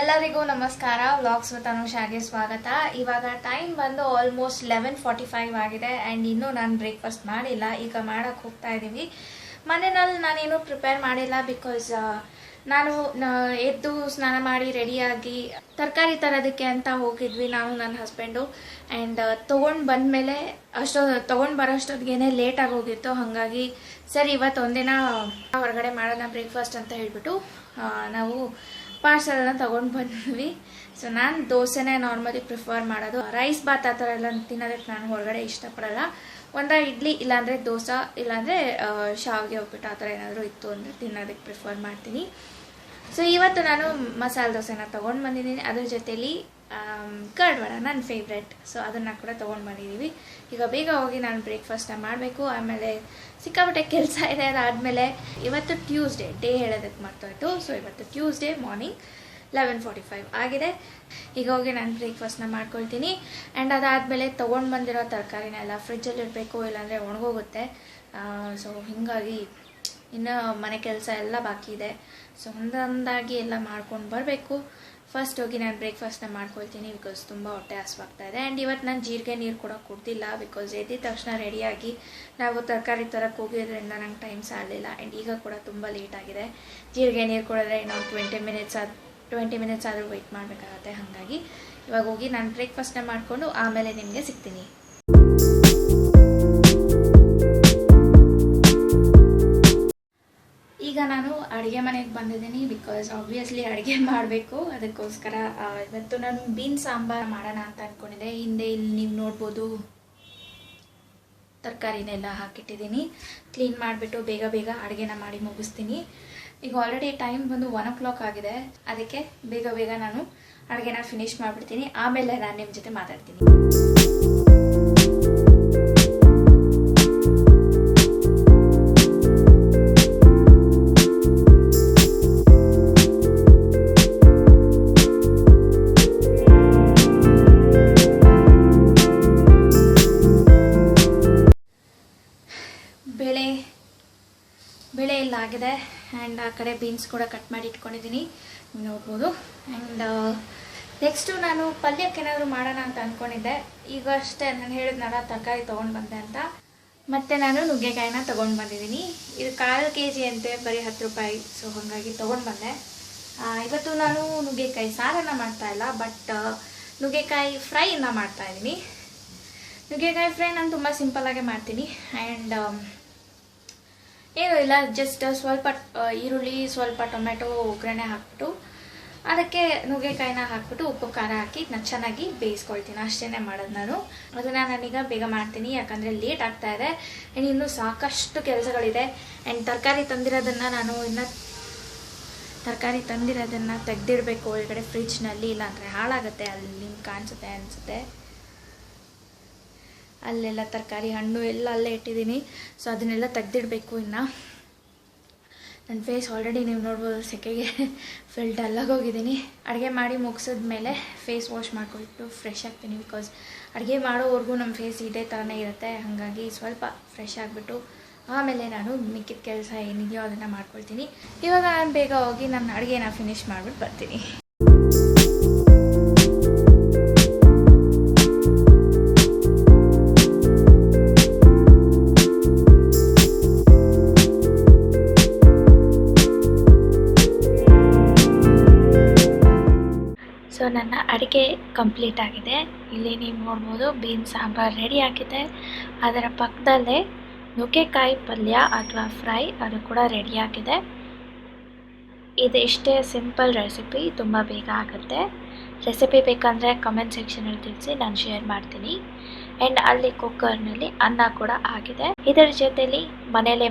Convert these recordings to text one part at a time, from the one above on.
ಎಲ್ಲರಿಗೂ ನಮಸ್ಕಾರ. Vlogs with ಅನುಷಾಗೆ ಸ್ವಾಗತ. ಇವಾಗ ಟೈಮ್ ಬಂದು ಆಲ್ಮೋಸ್ಟ್ ಲೆವೆನ್ ಫಾರ್ಟಿ ಫೈವ್ ಆಗಿದೆ ಆ್ಯಂಡ್ ಇನ್ನೂ ನಾನು ಬ್ರೇಕ್ಫಾಸ್ಟ್ ಮಾಡಿಲ್ಲ. ಈಗ ಮಾಡೋಕ್ಕೆ ಹೋಗ್ತಾ ಇದ್ದೀವಿ ಮನೆಯಲ್ಲಿ ನಾನೇನು ಪ್ರಿಪೇರ್ ಮಾಡಿಲ್ಲ ಬಿಕಾಸ್ ನಾನು ಎದ್ದು ಸ್ನಾನ ಮಾಡಿ ರೆಡಿಯಾಗಿ ತರಕಾರಿ ತರೋದಕ್ಕೆ ಅಂತ ಹೋಗಿದ್ವಿ ನಾನು ನನ್ನ ಹಸ್ಬೆಂಡು ಆ್ಯಂಡ್ ತೊಗೊಂಡು ಬಂದಮೇಲೆ ಅಷ್ಟೋ, ತೊಗೊಂಡು ಬರೋಷ್ಟೊತ್ತಿಗೆ ಲೇಟಾಗಿ ಹೋಗಿತ್ತು. ಹಾಗಾಗಿ ಸರಿ ಇವತ್ತು ಒಂದಿನ ಹೊರಗಡೆ ಮಾಡೋಣ ಬ್ರೇಕ್ಫಾಸ್ಟ್ ಅಂತ ಹೇಳಿಬಿಟ್ಟು ನಾವು ಪಾರ್ಸಲ್ನ ತೊಗೊಂಡು ಬಂದ್ವಿ. ಸೊ ನಾನು ದೋಸೆನೇ ನಾರ್ಮಲಿ ಪ್ರಿಫರ್ ಮಾಡೋದು. ರೈಸ್ ಬಾತ್ ಆ ಥರ ಎಲ್ಲ ತಿನ್ನೋದಕ್ಕೆ ನಾನು ಹೊರಗಡೆ ಇಷ್ಟಪಡಲ್ಲ. ಒಂದ ಇಡ್ಲಿ ಇಲ್ಲಾಂದರೆ ದೋಸೆ, ಇಲ್ಲಾಂದರೆ ಶಾವಿಗೆ ಉಪ್ಪಿಟ್ಟು ಆ ಥರ ಏನಾದರೂ ಇತ್ತು ಅಂದರೆ ತಿನ್ನೋದಕ್ಕೆ ಪ್ರಿಫರ್ ಮಾಡ್ತೀನಿ. ಸೊ ಇವತ್ತು ನಾನು ಮಸಾಲೆ ದೋಸೆನ ತೊಗೊಂಡು ಬಂದಿದ್ದೀನಿ. ಅದ್ರ ಜೊತೇಲಿ ಕರ್ಡ್ ವಡ ನನ್ನ ಫೇವ್ರೆಟ್ ಸೊ ಅದನ್ನು ಕೂಡ ತೊಗೊಂಡು ಬಂದಿದ್ದೀವಿ ಈಗ ಬೇಗ ಹೋಗಿ ನಾನು ಬ್ರೇಕ್ಫಾಸ್ಟ್ನ ಮಾಡಬೇಕು. ಆಮೇಲೆ ಸಿಕ್ಕಾಪಟ್ಟೆ ಕೆಲಸ ಇದೆ ಅದಾದಮೇಲೆ ಇವತ್ತು ಟ್ಯೂಸ್ಡೇ ಡೇ ಹೇಳೋದಕ್ಕೆ ಮರ್ತೋಯ್ತು. ಸೊ ಇವತ್ತು Tuesday morning eleven forty five ಆಗಿದೆ. ಈಗ ಹೋಗಿ ನಾನು ಬ್ರೇಕ್ಫಾಸ್ಟ್ನ ಮಾಡ್ಕೊಳ್ತೀನಿ. ಆ್ಯಂಡ್ ಅದಾದಮೇಲೆ ತೊಗೊಂಡು ಬಂದಿರೋ ತರಕಾರಿನೆಲ್ಲ ಫ್ರಿಜ್ಜಲ್ಲಿ ಇಡಬೇಕು ಇಲ್ಲಾಂದರೆ ಒಣಗೋಗುತ್ತೆ. ಸೊ ಹೀಗಾಗಿ ಇನ್ನು ಮನೆ ಕೆಲಸ ಎಲ್ಲ ಬಾಕಿ ಇದೆ. ಸೊ ಒಂದೊಂದಾಗಿ ಎಲ್ಲ ಮಾಡ್ಕೊಂಡು ಬರಬೇಕು. ಫಸ್ಟ್ ಹೋಗಿ ನಾನು ಬ್ರೇಕ್ಫಾಸ್ಟ್ನ ಮಾಡ್ಕೊಳ್ತೀನಿ ಬಿಕಾಸ್ ತುಂಬ ಹೊಟ್ಟೆ ಹಸ್ವಾಗ್ತಾ ಇದೆ. ಆ್ಯಂಡ್ ಇವತ್ತು ನಾನು ಜೀರಿಗೆ ನೀರು ಕೂಡ ಕುಡ್ದಿಲ್ಲ ಬಿಕಾಸ್ ಎದ್ದಿದ ತಕ್ಷಣ ರೆಡಿಯಾಗಿ ನಾವು ತರಕಾರಿ ತರಕ್ಕೆ ಹೋಗಿದ್ರಿಂದ ನಂಗೆ ಟೈಮ್ ಸಾಲಿಲ್ಲ ಆ್ಯಂಡ್ ಈಗ ಕೂಡ ತುಂಬ ಲೇಟ್ ಆಗಿದೆ. ಜೀರಿಗೆ ನೀರು ಕುಡಿದ್ರೆ ಇನ್ನೊಂದು ಟ್ವೆಂಟಿ ಮಿನಿಟ್ಸ್ ಆದ ಟ್ವೆಂಟಿ ಮಿನಿಟ್ಸ್ ಆದರೂ ವೆಯ್ಟ್ ಮಾಡಬೇಕಾಗತ್ತೆ. ಹಾಗಾಗಿ ಇವಾಗ ಹೋಗಿ ನಾನು ಬ್ರೇಕ್ಫಾಸ್ಟ್ನ ಮಾಡಿಕೊಂಡು ಆಮೇಲೆ ನಿಮಗೆ ಸಿಗ್ತೀನಿ. ನಾನು ಅಡುಗೆ ಮನೆಗೆ ಬಂದಿದ್ದೀನಿ ಬಿಕಾಸ್ ಆಬ್ವಿಯಸ್ಲಿ ಅಡುಗೆ ಮಾಡಬೇಕು. ಅದಕ್ಕೋಸ್ಕರ ಇವತ್ತು ನಾನು ಬೀನ್ ಸಾಂಬಾರ್ ಮಾಡೋಣ ಅಂತ ಅಂದ್ಕೊಂಡಿದ್ದೆ ಹಿಂದೆ ಇಲ್ಲಿ ನೀವು ನೋಡ್ಬೋದು ತರಕಾರಿನೆಲ್ಲ ಹಾಕಿಟ್ಟಿದ್ದೀನಿ. ಕ್ಲೀನ್ ಮಾಡಿಬಿಟ್ಟು ಬೇಗ ಬೇಗ ಅಡುಗೆನ ಮಾಡಿ ಮುಗಿಸ್ತೀನಿ. ಈಗ ಆಲ್ರೆಡಿ ಟೈಮ್ ಬಂದು ಒನ್ ಓ ಕ್ಲಾಕ್ ಆಗಿದೆ. ಅದಕ್ಕೆ ಬೇಗ ಬೇಗ ನಾನು ಅಡುಗೆನ ಫಿನಿಶ್ ಮಾಡಿಬಿಡ್ತೀನಿ. ಆಮೇಲೆ ನಾನು ನಿಮ್ಮ ಜೊತೆ ಮಾತಾಡ್ತೀನಿ. ಆ ಕಡೆ ಬೀನ್ಸ್ ಕೂಡ ಕಟ್ ಮಾಡಿ ಇಟ್ಕೊಂಡಿದ್ದೀನಿ ನೋಡ್ಬೋದು. ಆ್ಯಂಡ್ ನೆಕ್ಸ್ಟು ನಾನು ಪಲ್ಯಕ್ಕೆ ಏನಾದರೂ ಮಾಡೋಣ ಅಂತ ಅಂದ್ಕೊಂಡಿದ್ದೆ ಈಗ ಅಷ್ಟೇ, ನಾನು ಹೇಳಿದ್ನಲ್ಲ ತರಕಾರಿ ತೊಗೊಂಡು ಬಂದೆ ಅಂತ. ಮತ್ತು ನಾನು ನುಗ್ಗೆಕಾಯಿನ ತೊಗೊಂಡು ಬಂದಿದ್ದೀನಿ ಇದು ಕಾಲು ಕೆ ಜಿ ಅಂತೆ, ಬರೀ ಹತ್ತು ರೂಪಾಯಿ. ಸೊ ಹಾಗಾಗಿ ತೊಗೊಂಡು ಬಂದೆ. ಇವತ್ತು ನಾನು ನುಗ್ಗೆಕಾಯಿ ಸಾರನ್ನ ಮಾಡ್ತಾ ಇಲ್ಲ ಬಟ್ ನುಗ್ಗೆಕಾಯಿ ಫ್ರೈನ ಮಾಡ್ತಾ ಇದ್ದೀನಿ ನುಗ್ಗೆಕಾಯಿ ಫ್ರೈ ನಾನು ತುಂಬ ಸಿಂಪಲ್ಲಾಗೆ ಮಾಡ್ತೀನಿ. ಆ್ಯಂಡ್ ಏನೂ ಇಲ್ಲ ಜಸ್ಟ್ ಸ್ವಲ್ಪ ಈರುಳ್ಳಿ, ಸ್ವಲ್ಪ ಟೊಮೆಟೊ ಒಗ್ಗರಣೆ ಹಾಕ್ಬಿಟ್ಟು, ಅದಕ್ಕೆ ನುಗ್ಗೆಕಾಯಿನ ಹಾಕ್ಬಿಟ್ಟು ಉಪ್ಪು, ಖಾರ ಹಾಕಿ ನಾನು ಚೆನ್ನಾಗಿ ಬೇಯಿಸ್ಕೊಳ್ತೀನಿ. ಅಷ್ಟೇ ಮಾಡೋದು ನಾನು. ಅದನ್ನು ನಾನೀಗ ಬೇಗ ಮಾಡ್ತೀನಿ, ಯಾಕಂದರೆ ಲೇಟ್ ಆಗ್ತಾ ಇದೆ. ಆ್ಯಂಡ್ ಇನ್ನೂ ಸಾಕಷ್ಟು ಕೆಲಸಗಳಿದೆ. ಆ್ಯಂಡ್ ತರಕಾರಿ ತಂದಿರೋದನ್ನು ನಾನು ಇನ್ನು ತರಕಾರಿ ತಂದಿರೋದನ್ನು ತೆಗೆದಿಡಬೇಕು ಒಳಗಡೆ ಫ್ರಿಜ್ನಲ್ಲಿ ಇಲ್ಲಾಂದರೆ ಹಾಳಾಗುತ್ತೆ, ಅಲ್ಲಿ ಕಾಣಿಸುತ್ತೆ ಅನಿಸುತ್ತೆ. ಅಲ್ಲೆಲ್ಲ ತರಕಾರಿ ಹಣ್ಣು ಎಲ್ಲ ಅಲ್ಲೇ ಇಟ್ಟಿದ್ದೀನಿ. ಸೊ ಅದನ್ನೆಲ್ಲ ತೆಗ್ದಿಡಬೇಕು ಇನ್ನು. ನನ್ನ ಫೇಸ್ ಆಲ್ರೆಡಿ ನೀವು ನೋಡ್ಬೋದು, ಸೆಕೆಗೆ ಫುಲ್ ಡಲ್ಲಾಗಿ ಹೋಗಿದ್ದೀನಿ. ಅಡುಗೆ ಮಾಡಿ ಮುಗಿಸಿದ ಮೇಲೆ ಫೇಸ್ ವಾಶ್ ಮಾಡ್ಕೊಬಿಟ್ಟು ಫ್ರೆಶ್ ಆಗ್ತೀನಿ ಬಿಕಾಸ್ ಅಡುಗೆ ಮಾಡೋವರೆಗೂ ನಮ್ಮ ಫೇಸ್ ಇದೇ ಥರನೇ ಇರುತ್ತೆ. ಹಾಗಾಗಿ ಸ್ವಲ್ಪ ಫ್ರೆಶ್ ಆಗಿಬಿಟ್ಟು ಆಮೇಲೆ ನಾನು ಮಿಕ್ಕಿದ ಕೆಲಸ ಏನಿದೆಯೋ ಅದನ್ನು ಮಾಡ್ಕೊಳ್ತೀನಿ. ಇವಾಗ ನಾನು ಬೇಗ ಹೋಗಿ ನನ್ನ ಅಡುಗೆನ ಫಿನಿಶ್ ಮಾಡಿಬಿಟ್ಟು ಬರ್ತೀನಿ. ಕಂಪ್ಲೀಟ್ ಆಗಿದೆ. ಇಲ್ಲಿ ನೀವು ನೋಡ್ಬೋದು ಬೀನ್ ಸಾಂಬಾರ್ ರೆಡಿ ಆಗಿದೆ. ಅದರ ಪಕ್ಕದಲ್ಲೇ ನುಗ್ಗೆಕಾಯಿ ಪಲ್ಯ ಅಥವಾ ಫ್ರೈ ಅದು ಕೂಡ ರೆಡಿ ಆಗಿದೆ. ಇದು ಇಷ್ಟೇ ಸಿಂಪಲ್ ರೆಸಿಪಿ ತುಂಬ ಬೇಗ ಆಗುತ್ತೆ. ರೆಸಿಪಿ ಬೇಕಂದರೆ ಕಮೆಂಟ್ ಸೆಕ್ಷನಲ್ಲಿ ತಿಳಿಸಿ, ನಾನು ಶೇರ್ ಮಾಡ್ತೀನಿ. ಆ್ಯಂಡ್ ಅಲ್ಲಿ ಕುಕ್ಕರ್ನಲ್ಲಿ ಅನ್ನ ಕೂಡ ಆಗಿದೆ. ಇದರ ಜೊತೆಲಿ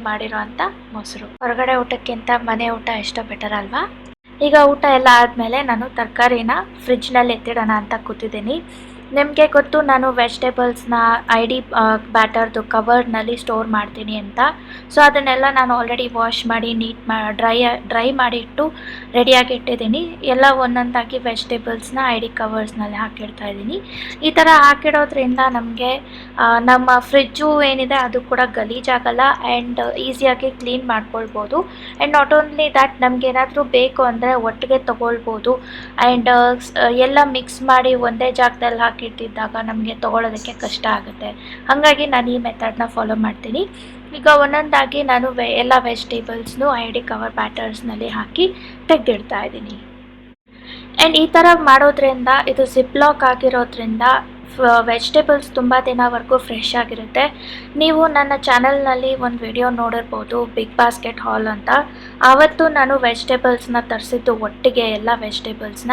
ಮಾಡಿರೋ ಅಂಥ ಮೊಸರು. ಹೊರಗಡೆ ಊಟಕ್ಕಿಂತ ಮನೆ ಊಟ ಎಷ್ಟೋ ಬೆಟರ್ ಅಲ್ವಾ ಈಗ ಊಟ ಎಲ್ಲ ಆದಮೇಲೆ ನಾನು ತರಕಾರಿನ ಫ್ರಿಜ್ನಲ್ಲಿ ಎತ್ತಿಡೋಣ ಅಂತ ಕೂತಿದ್ದೀನಿ. ನಿಮಗೆ ಗೊತ್ತು, ನಾನು ವೆಜಿಟೇಬಲ್ಸ್ನ ಐ ಡಿ ಬ್ಯಾಟರ್ದು ಕವರ್ನಲ್ಲಿ ಸ್ಟೋರ್ ಮಾಡ್ತೀನಿ ಅಂತ. ಸೊ, ಅದನ್ನೆಲ್ಲ ನಾನು ಆಲ್ರೆಡಿ ವಾಶ್ ಮಾಡಿ, ನೀಟ್ ಮಾ, ಡ್ರೈ ಡ್ರೈ ಮಾಡಿಟ್ಟು ರೆಡಿಯಾಗಿ ಇಟ್ಟಿದ್ದೀನಿ. ಎಲ್ಲ ಒಂದೊಂದಾಗಿ ವೆಜಿಟೇಬಲ್ಸ್ನ ಐ ಡಿ ಕವರ್ಸ್ನಲ್ಲಿ ಹಾಕಿಡ್ತಾ ಇದ್ದೀನಿ. ಈ ಥರ ಹಾಕಿಡೋದ್ರಿಂದ ನಮಗೆ ನಮ್ಮ ಫ್ರಿಜ್ಜು ಏನಿದೆ ಅದು ಕೂಡ ಗಲೀಜಾಗಲ್ಲ ಆ್ಯಂಡ್ ಈಸಿಯಾಗಿ ಕ್ಲೀನ್ ಮಾಡ್ಕೊಳ್ಬೋದು. ಆ್ಯಂಡ್ ನಾಟ್ ಓನ್ಲಿ ದ್ಯಾಟ್, ನಮ್ಗೆ ಏನಾದರೂ ಬೇಕು ಅಂದರೆ ಒಟ್ಟಿಗೆ ತೊಗೊಳ್ಬೋದು. ಆ್ಯಂಡ್ ಎಲ್ಲ ಮಿಕ್ಸ್ ಮಾಡಿ ಒಂದೇ ಜಾಗದಲ್ಲಿ ಹಾಕಿಟ್ಟಿದ್ದಾಗ ನಮಗೆ ತೊಗೊಳೋದಕ್ಕೆ ಕಷ್ಟ ಆಗುತ್ತೆ. ಹಾಗಾಗಿ ನಾನು ಈ ಮೆಥಡ್ನ ಫಾಲೋ ಮಾಡ್ತೀನಿ. ಈಗ ಒಂದೊಂದಾಗಿ ನಾನು ವೆ, ಎಲ್ಲ ವೆಜಿಟೇಬಲ್ಸ್ನು ಐ ಡಿ ಕವರ್ ಬ್ಯಾಟರ್ಸ್ನಲ್ಲಿ ಹಾಕಿ ತೆಗೆದಿಡ್ತಾ ಇದ್ದೀನಿ. ಆ್ಯಂಡ್ ಈ ಥರ ಮಾಡೋದ್ರಿಂದ, ಇದು ಸಿಪ್ಲಾಕ್ ಆಗಿರೋದ್ರಿಂದ ವೆಜಿಟೇಬಲ್ಸ್ ತುಂಬ ದಿನವರೆಗೂ ಫ್ರೆಶ್ ಆಗಿರುತ್ತೆ. ನೀವು ನನ್ನ ಚಾನಲ್ನಲ್ಲಿ ಒಂದು ವಿಡಿಯೋ ನೋಡಿರ್ಬೋದು ಬಿಗ್ ಬಾಸ್ಕೆಟ್ ಹಾಲ್ ಅಂತ. ಆವತ್ತು ನಾನು ವೆಜಿಟೇಬಲ್ಸ್ನ ತರಿಸಿದ್ದು ಒಟ್ಟಿಗೆ ಎಲ್ಲ ವೆಜಿಟೇಬಲ್ಸ್ನ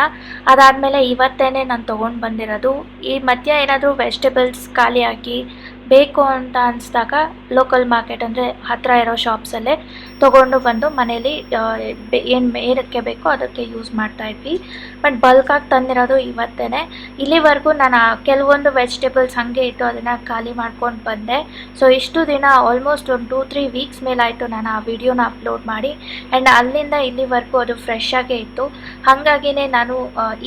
ಅದಾದಮೇಲೆ ಇವತ್ತೇ ನಾನು ತೊಗೊಂಡು ಬಂದಿರೋದು. ಈ ಮಧ್ಯ ಏನಾದರೂ ವೆಜಿಟೇಬಲ್ಸ್ ಖಾಲಿಯಾಗಿ ಬೇಕು ಅಂತ ಅನಿಸಿದಾಗ ಲೋಕಲ್ ಮಾರ್ಕೆಟ್ ಅಂದರೆ ಹತ್ತಿರ ಇರೋ ಶಾಪ್ಸಲ್ಲೇ ತೊಗೊಂಡು ಬಂದು ಮನೇಲಿ ಏನು ಏನಕ್ಕೆ ಬೇಕೋ ಅದಕ್ಕೆ ಯೂಸ್ ಮಾಡ್ತಾ ಇದ್ವಿ. ಬಟ್ ಬಲ್ಕಾಗಿ ತಂದಿರೋದು ಇವತ್ತೇ ಇಲ್ಲಿವರೆಗೂ ನಾನು ಕೆಲವೊಂದು ವೆಜಿಟೇಬಲ್ಸ್ ಹಾಗೆ ಇಟ್ಟು ಅದನ್ನು ಖಾಲಿ ಮಾಡ್ಕೊಂಡು ಬಂದೆ. ಸೊ ಇಷ್ಟು ದಿನ ಆಲ್ಮೋಸ್ಟ್ ಒಂದು ಟೂ ತ್ರೀ ವೀಕ್ಸ್ ಮೇಲಾಯಿತು ನಾನು ಆ ವಿಡಿಯೋನ ಅಪ್ಲೋಡ್ ಮಾಡಿ. ಆ್ಯಂಡ್ ಅಲ್ಲಿಂದ ಇಲ್ಲಿವರೆಗೂ ಅದು ಫ್ರೆಶ್ ಆಗೇ ಇತ್ತು. ಹಾಗಾಗಿನೇ ನಾನು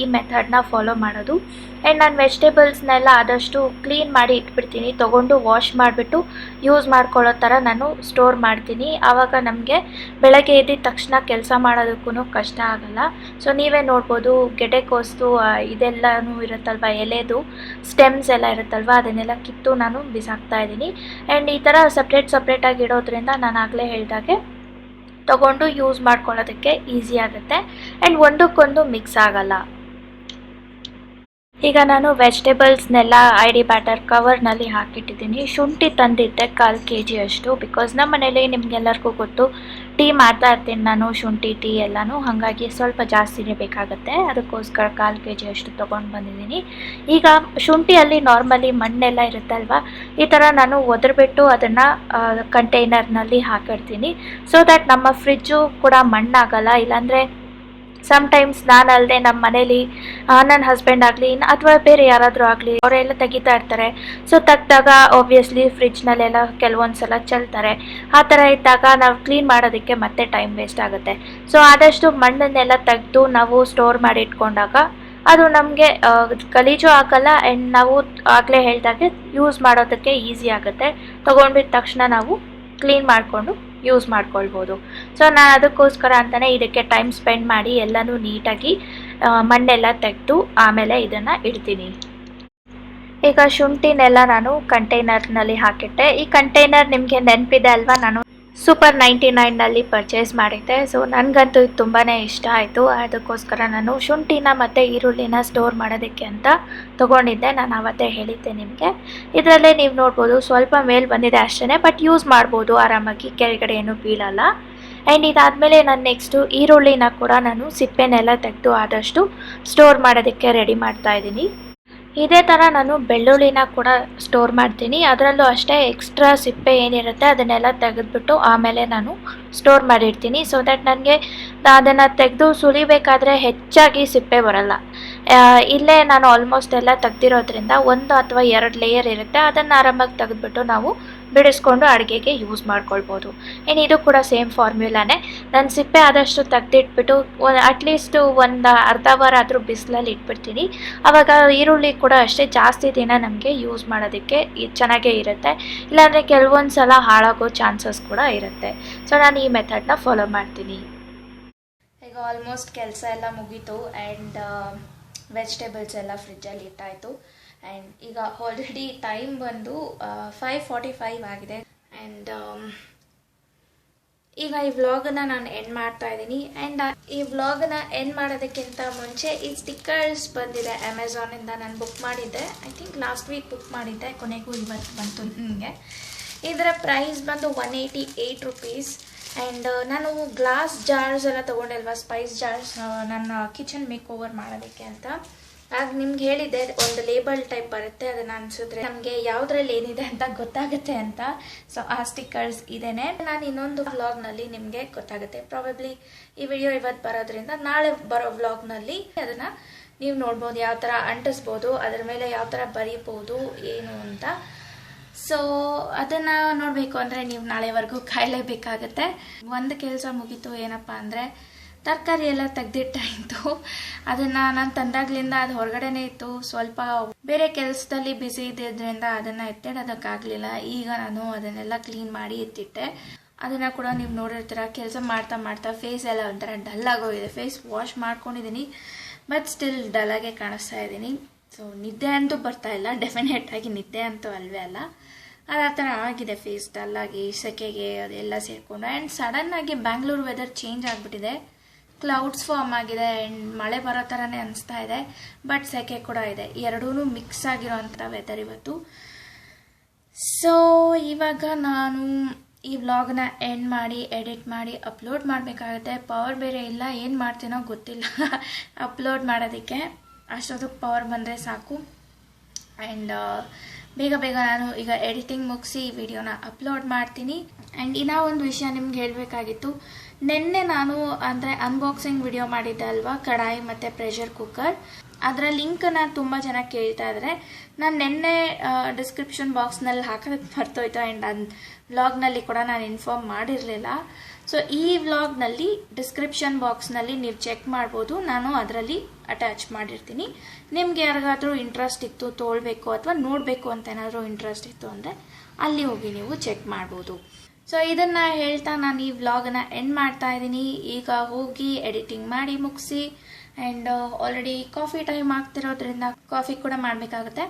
ಈ ಮೆಥಡ್ನ ಫಾಲೋ ಮಾಡೋದು. ಆ್ಯಂಡ್ ನಾನು ವೆಜಿಟೇಬಲ್ಸ್ನೆಲ್ಲ ಆದಷ್ಟು ಕ್ಲೀನ್ ಮಾಡಿ ಇಟ್ಬಿಡ್ತೀನಿ. ತೊಗೊಂಡು ವಾಶ್ ಮಾಡಿಬಿಟ್ಟು ಯೂಸ್ ಮಾಡ್ಕೊಳ್ಳೋ ಥರ ನಾನು ಸ್ಟೋರ್ ಮಾಡ್ತೀನಿ. ಆವಾಗ ನಮಗೆ ಬೆಳಗ್ಗೆ ಎದ್ದಿದ ತಕ್ಷಣ ಕೆಲಸ ಮಾಡೋದಕ್ಕೂ ಕಷ್ಟ ಆಗಲ್ಲ. ಸೊ ನೀವೇ ನೋಡ್ಬೋದು ಆ, ಇದೆಲ್ಲನೂ ಇರುತ್ತಲ್ವ ಎಲೆದು ಸ್ಟೆಮ್ಸ್ ಎಲ್ಲ ಇರುತ್ತಲ್ವ ಅದನ್ನೆಲ್ಲ ಕಿತ್ತು ನಾನು ಬಿಸಾಕ್ತಾ ಇದ್ದೀನಿ. ಆ್ಯಂಡ್ ಈ ಥರ ಸಪ್ರೇಟ್ ಸಪ್ರೇಟಾಗಿ ಇಡೋದ್ರಿಂದ ನಾನು ಆಗಲೇ ಹೇಳಿದಾಗೆ ತಗೊಂಡು ಯೂಸ್ ಮಾಡ್ಕೊಳ್ಳೋದಕ್ಕೆ ಈಸಿ ಆಗುತ್ತೆ. ಆ್ಯಂಡ್ ಒಂದಕ್ಕೊಂದು ಮಿಕ್ಸ್ ಆಗಲ್ಲ. ಈಗ ನಾನು ವೆಜಿಟೇಬಲ್ಸ್ನೆಲ್ಲ ಐ ಡಿ ಬ್ಯಾಟರ್ ಕವರ್ನಲ್ಲಿ ಹಾಕಿಟ್ಟಿದ್ದೀನಿ. ಶುಂಠಿ ತಂದಿದ್ದೆ ಕಾಲು ಕೆ ಜಿ ಅಷ್ಟು ಬಿಕಾಸ್ ನಮ್ಮ ಮನೇಲಿ ನಿಮ್ಗೆಲ್ಲರಿಗೂ ಗೊತ್ತು, ಟೀ ಮಾಡ್ತಾ ಇರ್ತೀನಿ ನಾನು ಶುಂಠಿ, ಟೀ ಎಲ್ಲನೂ. ಹಾಗಾಗಿ ಸ್ವಲ್ಪ ಜಾಸ್ತಿನೇ ಬೇಕಾಗುತ್ತೆ. ಅದಕ್ಕೋಸ್ಕರ ಕಾಲು ಕೆ ಜಿ ಅಷ್ಟು ತೊಗೊಂಡು ಬಂದಿದ್ದೀನಿ. ಈಗ ಶುಂಠಿಯಲ್ಲಿ ನಾರ್ಮಲಿ ಮಣ್ಣೆಲ್ಲ ಇರುತ್ತಲ್ವ, ಈ ಥರ ನಾನು ಒದರ್ಬಿಟ್ಟು ಅದನ್ನು ಕಂಟೈನರ್ನಲ್ಲಿ ಹಾಕಿಡ್ತೀನಿ. ಸೊ ದ್ಯಾಟ್ ನಮ್ಮ ಫ್ರಿಜ್ಜು ಕೂಡ ಮಣ್ಣಾಗಲ್ಲ, ಇಲ್ಲಾಂದರೆ ಸಮ್ಟೈಮ್ಸ್ ನಾನು ಅಲ್ಲದೆ ನಮ್ಮ ಮನೇಲಿ ನನ್ನ ಹಸ್ಬೆಂಡ್ ಆಗಲಿ ಅಥವಾ ಬೇರೆ ಯಾರಾದರೂ ಆಗಲಿ, ಅವರೆಲ್ಲ ತೆಗಿತಾ ಇರ್ತಾರೆ. ಸೊ ತೆಗ್ದಾಗ ಆಬ್ವಿಯಸ್ಲಿ ಫ್ರಿಡ್ಜ್ನಲ್ಲೆಲ್ಲ ಕೆಲವೊಂದು ಸಲ ಚೆಲ್ತಾರೆ. ಆ ಥರ ಇದ್ದಾಗ ನಾವು ಕ್ಲೀನ್ ಮಾಡೋದಕ್ಕೆ ಮತ್ತೆ ಟೈಮ್ ವೇಸ್ಟ್ ಆಗುತ್ತೆ. ಸೊ ಆದಷ್ಟು ಮಣ್ಣನ್ನೆಲ್ಲ ತೆಗೆದು ನಾವು ಸ್ಟೋರ್ ಮಾಡಿ ಇಟ್ಕೊಂಡಾಗ ಅದು ನಮಗೆ ಗಲೀಜು ಆಗಲ್ಲ ಆ್ಯಂಡ್ ನಾವು ಆಗಲೇ ಹೇಳಿದಾಗೆ ಯೂಸ್ ಮಾಡೋದಕ್ಕೆ ಈಸಿ ಆಗುತ್ತೆ. ತೊಗೊಂಡಿದ್ದ ತಕ್ಷಣ ನಾವು ಕ್ಲೀನ್ ಮಾಡಿಕೊಂಡು ಯೂಸ್ ಮಾಡ್ಕೊಳ್ಬೋದು. ಸೊ ನಾನು ಅದಕ್ಕೋಸ್ಕರ ಅಂತಲೇ ಇದಕ್ಕೆ ಟೈಮ್ ಸ್ಪೆಂಡ್ ಮಾಡಿ ಎಲ್ಲನೂ ನೀಟಾಗಿ ಮಣ್ಣೆಲ್ಲ ತೆಗೆದು ಆಮೇಲೆ ಇದನ್ನು ಇಡ್ತೀನಿ. ಈಗ ಶುಂಠಿನೆಲ್ಲ ನಾನು ಕಂಟೈನರ್ನಲ್ಲಿ ಹಾಕಿಟ್ಟೆ. ಈ ಕಂಟೈನರ್ ನಿಮಗೆ ನೆನಪಿದೆ ಅಲ್ವಾ? ನಾನು ಸೂಪರ್ ನೈಂಟಿ ನೈನ್ನಲ್ಲಿ ಪರ್ಚೇಸ್ ಮಾಡಿದ್ದೆ. ಸೊ, ನನಗಂತೂ ಇದು ತುಂಬಾ ಇಷ್ಟ ಆಯಿತು. ಅದಕ್ಕೋಸ್ಕರ ನಾನು ಶುಂಠಿನ ಮತ್ತು ಈರುಳ್ಳಿನ ಸ್ಟೋರ್ ಮಾಡೋದಕ್ಕೆ ಅಂತ ತೊಗೊಂಡಿದ್ದೆ. ನಾನು ಅವತ್ತೇ ಹೇಳಿದ್ದೆ ನಿಮಗೆ. ಇದರಲ್ಲೇ ನೀವು ನೋಡ್ಬೋದು, ಸ್ವಲ್ಪ ಮೇಲೆ ಬಂದಿದೆ ಅಷ್ಟೇ ಬಟ್ ಯೂಸ್ ಮಾಡ್ಬೋದು. ಆರಾಮಾಗಿ ಕೆಳಗಡೆ ಏನೂ ಬೀಳಲ್ಲ. ಆ್ಯಂಡ್ ಇದಾದಮೇಲೆ ನಾನು ನೆಕ್ಸ್ಟು ಈರುಳ್ಳಿನ ಕೂಡ ನಾನು ಸಿಪ್ಪೆನೆಲ್ಲ ತೆಗೆದು ಆದಷ್ಟು ಸ್ಟೋರ್ ಮಾಡೋದಕ್ಕೆ ರೆಡಿ ಮಾಡ್ತಾ ಇದ್ದೀನಿ. ಇದೇ ಥರ ನಾನು ಬೆಳ್ಳುಳ್ಳಿನ ಕೂಡ ಸ್ಟೋರ್ ಮಾಡ್ತೀನಿ. ಅದರಲ್ಲೂ ಅಷ್ಟೇ ಎಕ್ಸ್ಟ್ರಾ ಸಿಪ್ಪೆ ಏನಿರುತ್ತೆ ಅದನ್ನೆಲ್ಲ ತೆಗೆದ್ಬಿಟ್ಟು ಆಮೇಲೆ ನಾನು ಸ್ಟೋರ್ ಮಾಡಿರ್ತೀನಿ. ಸೊ ದ್ಯಾಟ್ ನನಗೆ ಅದನ್ನು ತೆಗೆದು ಸುಲಿಬೇಕಾದ್ರೆ ಹೆಚ್ಚಾಗಿ ಸಿಪ್ಪೆ ಬರಲ್ಲ. ಇಲ್ಲೇ ನಾನು ಆಲ್ಮೋಸ್ಟ್ ಎಲ್ಲ ತೆಗ್ದಿರೋದ್ರಿಂದ ಒಂದು ಅಥವಾ ಎರಡು ಲೇಯರ್ ಇರುತ್ತೆ. ಅದನ್ನು ಆರಾಮಾಗಿ ತೆಗೆದ್ಬಿಟ್ಟು ನಾವು ಬಿಡಿಸ್ಕೊಂಡು ಅಡುಗೆಗೆ ಯೂಸ್ ಮಾಡ್ಕೊಳ್ಬೋದು. ಇನ್ನು ಇದು ಕೂಡ ಸೇಮ್ ಫಾರ್ಮ್ಯುಲಾನೇ ನಾನು ಸಿಪ್ಪೆ ಆದಷ್ಟು ತೆಗ್ದಿಟ್ಬಿಟ್ಟು ಅಟ್ಲೀಸ್ಟ್ ಒಂದು ಅರ್ಧ ವಾರ ಆದರೂ ಬಿಸಿಲಲ್ಲಿ ಇಟ್ಬಿಡ್ತೀನಿ. ಆವಾಗ ಈರುಳ್ಳಿ ಕೂಡ ಅಷ್ಟೇ ಜಾಸ್ತಿ ದಿನ ನಮಗೆ ಯೂಸ್ ಮಾಡೋದಕ್ಕೆ ಚೆನ್ನಾಗೇ ಇರುತ್ತೆ. ಇಲ್ಲಾಂದರೆ ಕೆಲವೊಂದು ಸಲ ಹಾಳಾಗೋ ಚಾನ್ಸಸ್ ಕೂಡ ಇರುತ್ತೆ. ಸೊ ನಾನು ಈ ಮೆಥಡ್ನ ಫಾಲೋ ಮಾಡ್ತೀನಿ. ಈಗ ಆಲ್ಮೋಸ್ಟ್ ಕೆಲಸ ಎಲ್ಲ ಮುಗೀತು. ಆ್ಯಂಡ್ ವೆಜಿಟೇಬಲ್ಸ್ ಎಲ್ಲ ಫ್ರಿಜ್ಜಲ್ಲಿ ಇಟ್ಟಾಯಿತು. ಆ್ಯಂಡ್ ಈಗ ಆಲ್ರೆಡಿ ಟೈಮ್ ಬಂದು ಫೈವ್ ಫಾರ್ಟಿ ಫೈವ್ ಆಗಿದೆ. ಆ್ಯಂಡ್ ಈಗ ಈ ವ್ಲಾಗನ್ನ ನಾನು ಎಂಡ್ ಮಾಡ್ತಾ ಇದ್ದೀನಿ. ಆ್ಯಂಡ್ ಈ ವ್ಲಾಗನ್ನ ಎಂಡ್ ಮಾಡೋದಕ್ಕಿಂತ ಮುಂಚೆ ಈ ಸ್ಟಿಕ್ಕರ್ಸ್ ಬಂದಿದೆ ಅಮೆಝಾನಿಂದ ನಾನು ಬುಕ್ ಮಾಡಿದ್ದೆ. I think last week book ಮಾಡಿದ್ದೆ. ಕೊನೆಗೂ ಇವತ್ತು ಬಂತು ನನಗೆ ಇದರ ಪ್ರೈಸ್ ಬಂದು one eighty eight rupees and ನಾನು ಗ್ಲಾಸ್ ಜಾರ್ಸ್ ಎಲ್ಲ ತೊಗೊಂಡಲ್ವಾ ಸ್ಪೈಸ್ ಜಾರ್ಸ್ ನನ್ನ ಕಿಚನ್ ಮೇಕ್ ಓವರ್ ಮಾಡೋದಕ್ಕೆ ಅಂತ. ಆಗ ನಿಮ್ಗೆ ಹೇಳಿದ್ದೆ, ಒಂದು ಲೇಬಲ್ ಟೈಪ್ ಬರುತ್ತೆ, ಅದನ್ನು ಅನಿಸಿದ್ರೆ. ನಮಗೆ ಯಾವುದ್ರಲ್ಲಿ ಏನಿದೆ ಅಂತ ಗೊತ್ತಾಗುತ್ತೆ ಅಂತ. ಸೊ ಆ ಸ್ಟಿಕ್ಕರ್ಸ್ ಇದೇನೆ. ನಾನು ಇನ್ನೊಂದು ವ್ಲಾಗ್ನಲ್ಲಿ ನಿಮಗೆ ಗೊತ್ತಾಗುತ್ತೆ. ಪ್ರಾಬಬ್ಲಿ ಈ ವಿಡಿಯೋ ಇವತ್ತು ಬರೋದ್ರಿಂದ ನಾಳೆ ಬರೋ ವ್ಲಾಗ್ನಲ್ಲಿ ಅದನ್ನು ನೀವು ನೋಡ್ಬೋದು ಯಾವ ಥರ ಅಂಟಿಸ್ಬೋದು, ಅದರ ಮೇಲೆ ಯಾವ ಥರ ಬರೀಬೋದು, ಏನು ಅಂತ. ಸೊ ಅದನ್ನು ನೋಡಬೇಕು ಅಂದರೆ ನೀವು ನಾಳೆವರೆಗೂ ಕಾಯಲೇಬೇಕಾಗತ್ತೆ. ಒಂದು ಕೆಲಸ ಮುಗೀತು ಏನಪ್ಪ ಅಂದರೆ, ತರಕಾರಿ ಎಲ್ಲ ತೆಗ್ದಿಟ್ಟಾಯ್ತು. ಅದನ್ನು ನಾನು ತಂದಾಗ್ಲಿಂದ ಅದು ಹೊರಗಡೆನೇ ಇತ್ತು. ಸ್ವಲ್ಪ ಬೇರೆ ಕೆಲಸದಲ್ಲಿ ಬ್ಯುಸಿ ಇದ್ದಿದ್ದರಿಂದ ಅದನ್ನು ಎತ್ತಿಡೋದಕ್ಕಾಗಲಿಲ್ಲ. ಈಗ ನಾನು ಅದನ್ನೆಲ್ಲ ಕ್ಲೀನ್ ಮಾಡಿ ಎತ್ತಿಟ್ಟೆ. ಅದನ್ನು ಕೂಡ ನೀವು ನೋಡಿರ್ತೀರ, ಕೆಲಸ ಮಾಡ್ತಾ ಮಾಡ್ತಾ ಫೇಸ್ ಎಲ್ಲ ಒಂಥರ ಡಲ್ ಆಗೋಗಿದೆ. ಫೇಸ್ ವಾಶ್ ಮಾಡ್ಕೊಂಡಿದ್ದೀನಿ ಬಟ್ ಸ್ಟಿಲ್ ಡಲ್ಲಾಗೆ ಕಾಣಿಸ್ತಾ ಇದ್ದೀನಿ ಸೊ ನಿದ್ದೆ ಅಂತೂ ಬರ್ತಾ ಇಲ್ಲ. ಡೆಫಿನೆಟ್ ಆಗಿ ನಿದ್ದೆ ಅಂತೂ ಅಲ್ವೇ ಅಲ್ಲ. ಅದು ಆ ಥರ ಆಗಿದೆ ಫೇಸ್ ಡಲ್ಲಾಗಿ ಸೆಕೆಗೆ ಅದೆಲ್ಲ ಸೇರಿಕೊಂಡು. ಆ್ಯಂಡ್ ಸಡನ್ನಾಗಿ ಬ್ಯಾಂಗ್ಳೂರು ವೆದರ್ ಚೇಂಜ್ ಆಗಿಬಿಟ್ಟಿದೆ. ಕ್ಲೌಡ್ಸ್ ಫಾರ್ಮ್ ಆಗಿದೆ. ಆ್ಯಂಡ್ ಮಳೆ ಬರೋ ಥರನೇ ಅನಿಸ್ತಾ ಇದೆ. ಬಟ್ ಸೆಕೆ ಕೂಡ ಇದೆ. ಎರಡೂ ಮಿಕ್ಸ್ ಆಗಿರೋಂಥ ವೆದರ್ ಇವತ್ತು. ಸೊ ಇವಾಗ ನಾನು ಈ ವ್ಲಾಗ್ನ ಎಂಡ್ ಮಾಡಿ ಎಡಿಟ್ ಮಾಡಿ ಅಪ್ಲೋಡ್ ಮಾಡಬೇಕಾಗುತ್ತೆ. ಪವರ್ ಬೇರೆ ಇಲ್ಲ. ಏನು ಮಾಡ್ತೀನೋ ಗೊತ್ತಿಲ್ಲ. ಅಪ್ಲೋಡ್ ಮಾಡೋದಕ್ಕೆ. ಅಷ್ಟೊತ್ತಿಗೆ ಪವರ್ ಬಂದರೆ ಸಾಕು. ಆ್ಯಂಡ್ ಬೇಗ ಬೇಗ ನಾನು ಈಗ ಎಡಿಟಿಂಗ್ ಮುಗಿಸಿ ವಿಡಿಯೋನ ಅಪ್ಲೋಡ್ ಮಾಡ್ತೀನಿ. ಆ್ಯಂಡ್ ಇನ್ನೂ ಒಂದು ವಿಷಯ ನಿಮ್ಗೆ ಹೇಳಬೇಕಾಗಿತ್ತು. ನಿನ್ನೆ ನಾನು ಅಂದರೆ ಅನ್ಬಾಕ್ಸಿಂಗ್ ವಿಡಿಯೋ ಮಾಡಿದ್ದೆ ಅಲ್ವಾ? ಕಡಾಯಿ ಮತ್ತು ಪ್ರೆಷರ್ ಕುಕ್ಕರ್ ಅದರ ಲಿಂಕನ್ನು ತುಂಬ ಜನ ಕೇಳ್ತಾ ಇದ್ದಾರೆ ನಾನು ನಿನ್ನೆ ಡಿಸ್ಕ್ರಿಪ್ಷನ್ ಬಾಕ್ಸ್ನಲ್ಲಿ ಹಾಕೋದಕ್ಕೆ ಬರ್ತೋಯ್ತು ಆ್ಯಂಡ್ ಅನ್ ಬ್ಲಾಗ್ನಲ್ಲಿ ಕೂಡ ನಾನು ಇನ್ಫಾರ್ಮ್ ಮಾಡಿರಲಿಲ್ಲ. ಸೊ ಈ ವ್ಲಾಗ್ನಲ್ಲಿ ಡಿಸ್ಕ್ರಿಪ್ಷನ್ ಬಾಕ್ಸ್ನಲ್ಲಿ ನೀವು ಚೆಕ್ ಮಾಡ್ಬೋದು. ನಾನು ಅದರಲ್ಲಿ ಅಟ್ಯಾಚ್ ಮಾಡಿರ್ತೀನಿ. ನಿಮ್ಗೆ ಯಾರಿಗಾದರೂ ಇಂಟ್ರೆಸ್ಟ್ ಇತ್ತು, ತೋಳ್ಬೇಕು ಅಥವಾ ನೋಡಬೇಕು ಅಂತ ಏನಾದರೂ ಇಂಟ್ರೆಸ್ಟ್ ಇತ್ತು ಅಂದರೆ ಅಲ್ಲಿ ಹೋಗಿ ನೀವು ಚೆಕ್ ಮಾಡ್ಬೋದು. ಸೊ ಇದನ್ನು ಹೇಳ್ತಾ ನಾನು ಈ ವ್ಲಾಗನ್ನ ಎಂಡ್ ಮಾಡ್ತಾ ಇದ್ದೀನಿ. ಈಗ ಹೋಗಿ ಎಡಿಟಿಂಗ್ ಮಾಡಿ ಮುಗಿಸಿ. ಆ್ಯಂಡ್ ಆಲ್ರೆಡಿ ಕಾಫಿ ಟೈಮ್ ಆಗ್ತಿರೋದ್ರಿಂದ ಕಾಫಿ ಕೂಡ ಮಾಡಬೇಕಾಗುತ್ತೆ.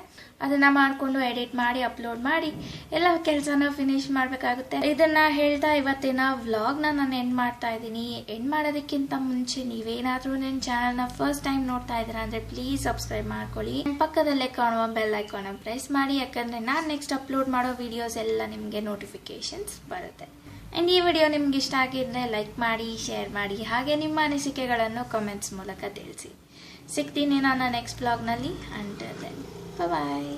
ಅದನ್ನು ಮಾಡಿಕೊಂಡು ಎಡಿಟ್ ಮಾಡಿ ಅಪ್ಲೋಡ್ ಮಾಡಿ, ಎಲ್ಲ ಕೆಲಸನ ಫಿನಿಶ್ ಮಾಡಬೇಕಾಗುತ್ತೆ. ಇದನ್ನು ಹೇಳ್ತಾ ಇವತ್ತಿನ ವ್ಲಾಗ್ನ ನಾನು ಎಂಡ್ ಮಾಡ್ತಾ ಇದ್ದೀನಿ. ಎಂಡ್ ಮಾಡೋದಕ್ಕಿಂತ ಮುಂಚೆ ನೀವೇನಾದರೂ ನನ್ನ ಚಾನಲ್ನ ಫಸ್ಟ್ ಟೈಮ್ ನೋಡ್ತಾ ಇದ್ದೀರಾ ಅಂದರೆ ಪ್ಲೀಸ್ ಸಬ್ಸ್ಕ್ರೈಬ್ ಮಾಡ್ಕೊಳ್ಳಿ. ಪಕ್ಕದಲ್ಲೇ ಕಾಣುವ ಬೆಲ್ ಐಕಾನ ಪ್ರೆಸ್ ಮಾಡಿ, ಯಾಕಂದರೆ ನಾನು ನೆಕ್ಸ್ಟ್ ಅಪ್ಲೋಡ್ ಮಾಡೋ ವಿಡಿಯೋಸ್ ಎಲ್ಲ ನಿಮಗೆ ನೋಟಿಫಿಕೇಶನ್ಸ್ ಬರುತ್ತೆ. ಆ್ಯಂಡ್ ಈ ವಿಡಿಯೋ ನಿಮ್ಗೆ ಇಷ್ಟ ಆಗಿದ್ರೆ ಲೈಕ್ ಮಾಡಿ ಶೇರ್ ಮಾಡಿ, ಹಾಗೆ ನಿಮ್ಮ ಅನಿಸಿಕೆಗಳನ್ನು ಕಮೆಂಟ್ಸ್ ಮೂಲಕ ತಿಳಿಸಿ. ಸಿಗ್ತೀನಿ ನಾನು ನೆಕ್ಸ್ಟ್ ಬ್ಲಾಗ್ನಲ್ಲಿ ಅಂಟರ್ ದೆನ್ ಬಾಯ್